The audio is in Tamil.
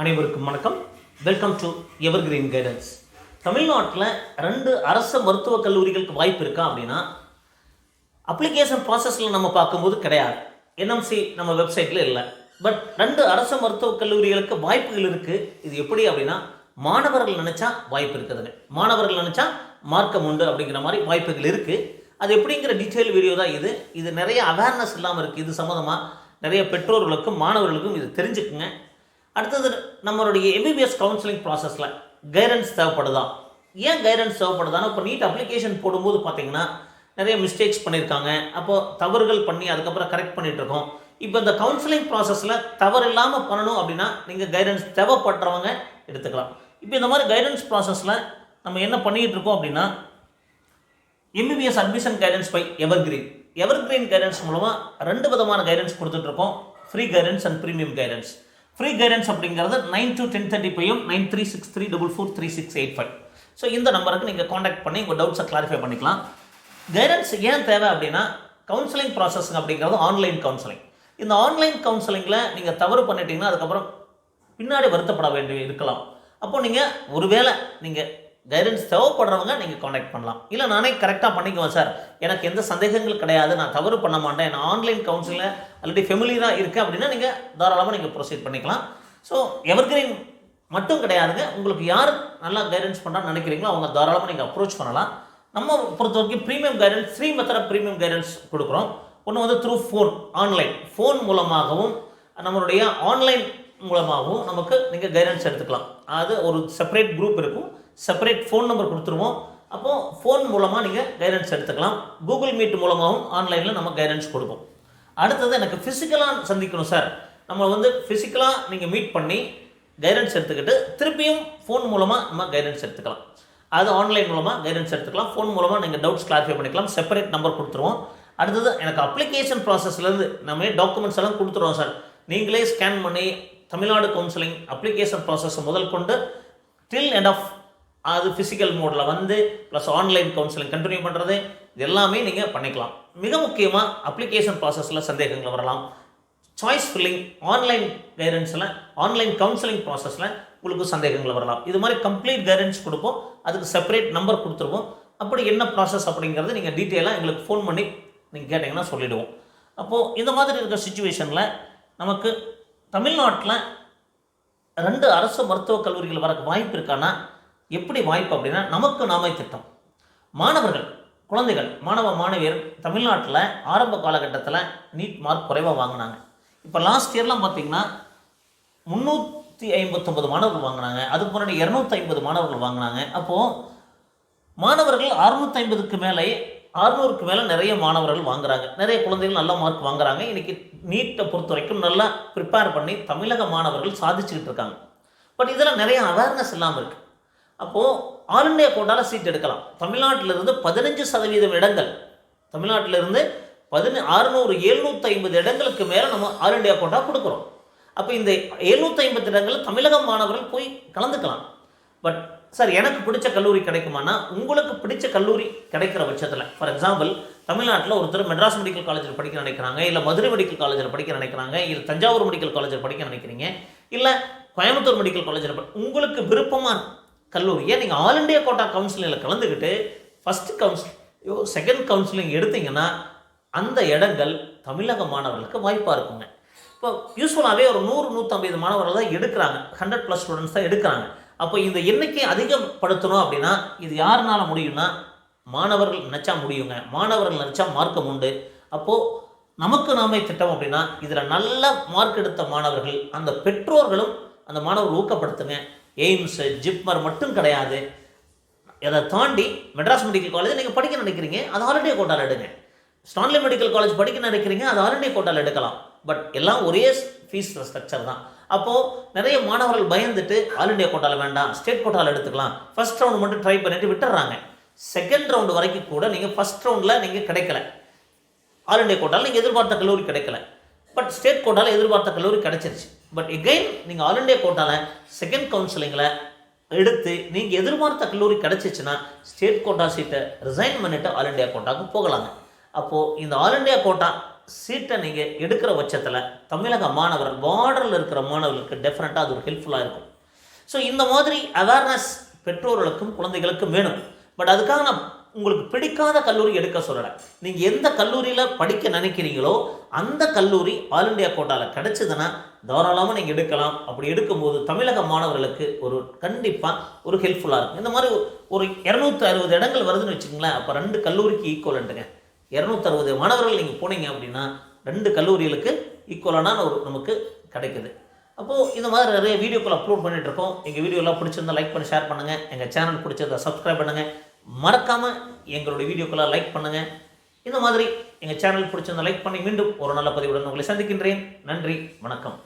அனைவருக்கும் வணக்கம். Welcome to evergreen guidance தமிழ்நாட்டில் ரெண்டு அரசு மருத்துவக் கல்லூரிகளுக்கு வாய்ப்பு இருக்கா அப்படின்னா அப்ளிகேஷன் ப்ராசஸில் நம்ம பார்க்கும்போது கிடையாது. என்எம்சி நம்ம வெப்சைட்டில் இல்லை. பட் ரெண்டு அரசு மருத்துவக் கல்லூரிகளுக்கு வாய்ப்புகள் இருக்குது இது எப்படி அப்படின்னா மாணவர்கள் நினச்சா வாய்ப்பு இருக்குதுங்க மாணவர்கள் நினச்சா மார்க்கம் உண்டு அப்படிங்கிற மாதிரி வாய்ப்புகள் இருக்குது அது எப்படிங்கிற டீட்டெயில் வீடியோ தான் இது. இது நிறைய அவேர்னஸ் இல்லாமல் இருக்குது இது சம்மந்தமாக நிறைய பெற்றோர்களுக்கும் மாணவர்களுக்கும் இது தெரிஞ்சுக்குங்க. அடுத்தது நம்மளுடைய எம்பிபிஎஸ் கவுன்சிலிங் ப்ராசஸில் கைடன்ஸ் தேவைப்படுதா? ஏன் கைடன்ஸ் தேவைப்படுதான்னா இப்போ நீட் அப்ளிகேஷன் போடும்போது பார்த்தீங்கன்னா நிறைய மிஸ்டேக்ஸ் பண்ணியிருக்காங்க அப்போது தவறுகள் பண்ணி அதுக்கப்புறம் கரெக்ட் பண்ணிகிட்ருக்கோம் இப்போ இந்த கவுன்சிலிங் ப்ராசஸில் தவறு இல்லாமல் பண்ணணும் அப்படின்னா நீங்கள் கைடன்ஸ் தேவைப்படுறவங்க எடுத்துக்கலாம். இப்போ இந்த மாதிரி கைடன்ஸ் ப்ராசஸில் நம்ம என்ன பண்ணிகிட்டு இருக்கோம் அப்படின்னா MBBS admission guidance by Evergreen Evergreen guidance மூலமாக ரெண்டு விதமான கைடன்ஸ் கொடுத்துட்ருக்கோம் free guidance and premium guidance free guidance அப்படிங்கிறது nine two ten thirty பையும் nine three six three double four three six eight five so இந்த நம்பருக்கு நீங்கள் காண்டாக்ட் பண்ணி உங்கள் டவுட்ஸை கிளாரிஃபை பண்ணிக்கலாம். கைடன்ஸ் ஏன் தேவை அப்படின்னா கவுன்சிலிங் ப்ராசஸ் அப்படிங்கிறது ஆன்லைன் கவுன்சிலிங் இந்த ஆன்லைன் கவுன்சிலிங்கில் நீங்கள் தவறு பண்ணிட்டீங்கன்னா அதுக்கப்புறம் பின்னாடி வருத்தப்பட வேண்டி இருக்கலாம். அப்போ நீங்கள் ஒருவேளை நீங்கள் கைடன்ஸ் தேவைப்படுறவங்க நீங்கள் காண்டாக்ட் பண்ணலாம். இல்லை நானே கரெக்டாக பண்ணிக்குவேன் சார் எனக்கு எந்த சந்தேகங்கள் கிடையாது. நான் தவறு பண்ண மாட்டேன். நான் ஆன்லைன் கவுன்சிலில் ஆல்ரெடி ஃபெமிலியராக இருக்கேன் அப்படின்னா நீங்கள் தாராளமாக நீங்கள் ப்ரொசீட் பண்ணிக்கலாம். ஸோ எவர்கிரீன் மட்டும் கிடையாதுங்க. உங்களுக்கு யார் நல்லா கைடன்ஸ் பண்ணான்னு நினைக்கிறீங்களோ அவங்க தாராளமாக நீங்கள் அப்ரோச் பண்ணலாம். நம்ம பொறுத்த வரைக்கும் premium guidance three method premium guidance கொடுக்குறோம். ஒன்று வந்து த்ரூ ஃபோன் ஆன்லைன் ஃபோன் மூலமாகவும் நம்மளுடைய ஆன்லைன் மூலமாகவும் நமக்கு நீங்கள் கைடன்ஸ் எடுத்துக்கலாம். அது ஒரு செப்பரேட் குரூப் இருக்கும். செப்பரேட் ஃபோன் நம்பர் கொடுத்துருவோம். அப்போது ஃபோன் மூலமாக நீங்கள் கைடன்ஸ் எடுத்துக்கலாம். கூகுள் மீட் மூலமாகவும் ஆன்லைனில் நம்ம கைடன்ஸ் கொடுப்போம். அடுத்தது எனக்கு ஃபிசிக்கலாக சந்திக்கணும் சார் நம்ம வந்து ஃபிசிக்கலாக நீங்கள் மீட் பண்ணி கைடன்ஸ் எடுத்துக்கிட்டு திருப்பியும் ஃபோன் மூலமாக நம்ம கைடன்ஸ் எடுத்துக்கலாம். அது ஆன்லைன் மூலமாக கைடன்ஸ் எடுத்துக்கலாம். ஃபோன் மூலமாக நீங்கள் டவுட்ஸ் கிளாரிஃபை பண்ணிக்கலாம். செப்பரேட் நம்பர் கொடுத்துருவோம். அடுத்தது எனக்கு அப்ளிகேஷன் ப்ராசஸ்லேருந்து நம்ம டாக்குமெண்ட்ஸ் எல்லாம் கொடுத்துருவோம் சார் நீங்களே ஸ்கேன் பண்ணி தமிழ்நாடு கவுன்சிலிங் அப்ளிகேஷன் ப்ராசஸ் முதல் கொண்டு டில் அண்ட் ஆஃப் அது ஃபிசிக்கல் மோடில் வந்து ப்ளஸ் ஆன்லைன் கவுன்சிலிங் கண்டினியூ பண்ணுறது இது எல்லாமே நீங்கள் பண்ணிக்கலாம். மிக முக்கியமாக அப்ளிகேஷன் ப்ராசஸில் சந்தேகங்கள் வரலாம். சாய்ஸ் ஃபில்லிங் ஆன்லைன் கைடன்ஸில் ஆன்லைன் கவுன்சிலிங் ப்ராசஸில் உங்களுக்கு சந்தேகங்கள் வரலாம். இது மாதிரி கம்ப்ளீட் கைடன்ஸ் கொடுப்போம். அதுக்கு செப்பரேட் நம்பர் கொடுத்துருவோம். அப்படி என்ன ப்ராசஸ் அப்படிங்கிறது நீங்கள் டீட்டெயிலாக எங்களுக்கு ஃபோன் பண்ணி நீங்கள் கேட்டிங்கன்னா சொல்லிவிடுவோம் அப்போது இந்த மாதிரி இருக்கிற சுச்சுவேஷனில் நமக்கு தமிழ்நாட்டில் ரெண்டு அரசு மருத்துவக் கல்லூரிகள் வரக்கு வாய்ப்பு இருக்கான்னா எப்படி வாய்ப்பு அப்படின்னா நமக்கு நாமே திட்டம். மாணவர்கள் குழந்தைகள் மாணவ மாணவியர் தமிழ்நாட்டில் ஆரம்ப காலகட்டத்தில் நீட் மார்க் குறைவாக வாங்கினாங்க. இப்போ லாஸ்ட் இயர்லாம் பார்த்தீங்கன்னா முந்நூற்றி ஐம்பத்தொம்பது மாணவர்கள் வாங்கினாங்க. அதுக்கு முன்னாடி இரநூத்தி ஐம்பது மாணவர்கள் வாங்கினாங்க. அப்போது மாணவர்கள் அறுநூத்தி ஐம்பதுக்கு மேலே அறுநூறுக்கு மேலே நிறைய மாணவர்கள் வாங்குறாங்க. நிறைய குழந்தைகள் நல்ல மார்க் வாங்குறாங்க. இன்றைக்கி நீட்டை பொறுத்த வரைக்கும் நல்லா ப்ரிப்பேர் பண்ணி தமிழக மாணவர்கள் சாதிச்சுக்கிட்டு இருக்காங்க. பட் இதில் நிறைய அவேர்னஸ் இல்லாமல் இருக்குது அப்போது ஆல் இண்டியா கோட்டாவில் சீட் எடுக்கலாம். தமிழ்நாட்டிலிருந்து பதினஞ்சு சதவீதம் இடங்கள். தமிழ்நாட்டிலிருந்து பதின அறுநூறு எழுநூற்றி ஐம்பது இடங்களுக்கு மேலே நம்ம ஆல் இண்டியா கோட்டா கொடுக்குறோம். அப்போ இந்த எழுநூற்றி ஐம்பது இடங்களில் தமிழக மாணவர்கள் போய் கலந்துக்கலாம். பட் சார் எனக்கு பிடிச்ச கல்லூரி கிடைக்குமானா உங்களுக்கு பிடிச்ச கல்லூரி கிடைக்கிற பட்சத்தில் ஃபார் எக்ஸாம்பிள் தமிழ்நாட்டில் ஒருத்தர் மெட்ராஸ் மெடிக்கல் காலேஜில் படிக்க நினைக்கிறாங்க இல்லை மதுரை மெடிக்கல் காலேஜில் படிக்க நினைக்கிறாங்க இல்லை தஞ்சாவூர் மெடிக்கல் காலேஜில் படிக்க நினைக்கிறீங்க இல்லை கோயம்புத்தூர் மெடிக்கல் காலேஜில் உங்களுக்கு விருப்பமான கல்லூரியை நீங்கள் ஆல் இண்டியா கோட்டா கவுன்சிலிங்கில் கலந்துக்கிட்டு ஃபஸ்ட்டு கவுன்சிலிங் செகண்ட் கவுன்சிலிங் எடுத்தீங்கன்னா அந்த இடங்கள் தமிழக மாணவர்களுக்கு வாய்ப்பாக இருக்குங்க. இப்போ யூஸ்ஃபுல்லாகவே ஒரு நூறு நூற்றம்பது மாணவர்கள் தான் எடுக்கிறாங்க. ஹண்ட்ரட் ப்ளஸ் ஸ்டூடெண்ட்ஸ் தான் எடுக்கிறாங்க. அப்போ இந்த எண்ணிக்கையை அதிகப்படுத்தணும் அப்படின்னா இது யாருனால முடியும்னா மாணவர்கள் நினச்சா முடியுங்க. மாணவர்கள் நினச்சா மார்க்கம் உண்டு. அப்போது நமக்கு நாமே திட்டம் அப்படின்னா இதில் நல்ல மார்க் எடுத்த மாணவர்கள் அந்த பெற்றோர்களும் அந்த மாணவர்கள் ஊக்கப்படுத்துங்க. எய்ம்ஸு ஜிப்மர் மட்டும் கிடையாது. அதை தாண்டி மெட்ராஸ் மெடிக்கல் காலேஜ் நீங்கள் படிக்க நினைக்கிறீங்க அது ஆல்ரெடி கோட்டால் எடுங்க. ஸ்டான்லி மெடிக்கல் காலேஜ் படிக்க நினைக்கிறீங்க அது ஆல்ரெடி கோட்டால் எடுக்கலாம். பட் எல்லாம் ஒரே ஃபீஸ் ஸ்ட்ரக்சர் தான். அப்போது நிறைய மாணவர்கள் பயந்துட்டு ஆல் இண்டியா கோட்டாவில் வேண்டாம் ஸ்டேட் கோட்டாவில் எடுத்துக்கலாம். ஃபர்ஸ்ட் ரவுண்டு மட்டும் ட்ரை பண்ணிட்டு விட்டுறாங்க. செகண்ட் ரவுண்டு வரைக்கும் கூட நீங்கள் ஃபர்ஸ்ட் ரவுண்டில் நீங்கள் கிடைக்கல. ஆல் இண்டியா கோட்டாவில் நீங்கள் எதிர்பார்த்த கல்லூரி கிடைக்கல. பட் ஸ்டேட் கோட்டாவில் எதிர்பார்த்த கல்லூரி கிடைச்சிருச்சு. பட் எகைன் நீங்கள் ஆல் இண்டியா கோட்டாவில் செகண்ட் கவுன்சிலிங்கில் எடுத்து நீங்கள் எதிர்பார்த்த கல்லூரி கிடைச்சிச்சுன்னா ஸ்டேட் கோட்டா சீட்டை ரிசைன் பண்ணிவிட்டு ஆல் இண்டியா கோட்டாவுக்கு போகலாங்க. அப்போது இந்த ஆல் இண்டியா கோட்டா சீட்டை நீங்கள் எடுக்கிற பட்சத்தில் தமிழக மாணவர் பார்டரில் இருக்கிற மாணவர்களுக்கு டெஃபினட்டாக அது ஒரு ஹெல்ப்ஃபுல்லாக இருக்கும். ஸோ இந்த மாதிரி அவேர்னஸ் பெற்றோர்களுக்கும் குழந்தைகளுக்கும் வேணும். பட் அதுக்காக நான் உங்களுக்கு பிடிக்காத கல்லூரி எடுக்க சொல்லலை. நீங்கள் எந்த கல்லூரியில் படிக்க நினைக்கிறீங்களோ அந்த கல்லூரி ஆல் இண்டியா கோட்டாவில் கிடச்சிதுன்னா தாராளமாக நீங்கள் எடுக்கலாம். அப்படி எடுக்கும்போது தமிழக மாணவர்களுக்கு ஒரு கண்டிப்பாக ஒரு ஹெல்ப்ஃபுல்லாக இருக்கும். இந்த மாதிரி ஒரு இரநூத்தி அறுபது இடங்கள் வருதுன்னு வச்சுக்கோங்களேன். அப்போ ரெண்டு கல்லூரிக்கு ஈக்குவலண்ட்டுங்க இரநூத்தறுபது மாணவர்கள் நீங்கள் போனீங்க அப்படின்னா ரெண்டு கல்லூரிகளுக்கு ஈக்குவலான ஒரு நமக்கு கிடைக்குது. அப்போது இந்த மாதிரி நிறைய வீடியோக்கள் அப்லோட் பண்ணிகிட்ருக்கோம் இருக்கோம். எங்கள் வீடியோலாம் பிடிச்சிருந்தா லைக் பண்ணி ஷேர் பண்ணுங்கள் எங்கள் சேனல் பிடிச்சிருந்தா சப்ஸ்கிரைப் பண்ணுங்கள் மறக்காமல் எங்களுடைய வீடியோக்களாக லைக் பண்ணுங்கள் இந்த மாதிரி எங்கள் சேனல் பிடிச்சிருந்தா லைக் பண்ணி மீண்டும் ஒரு நல்ல பதிவுடன் உங்களை சந்திக்கின்றேன். நன்றி வணக்கம்.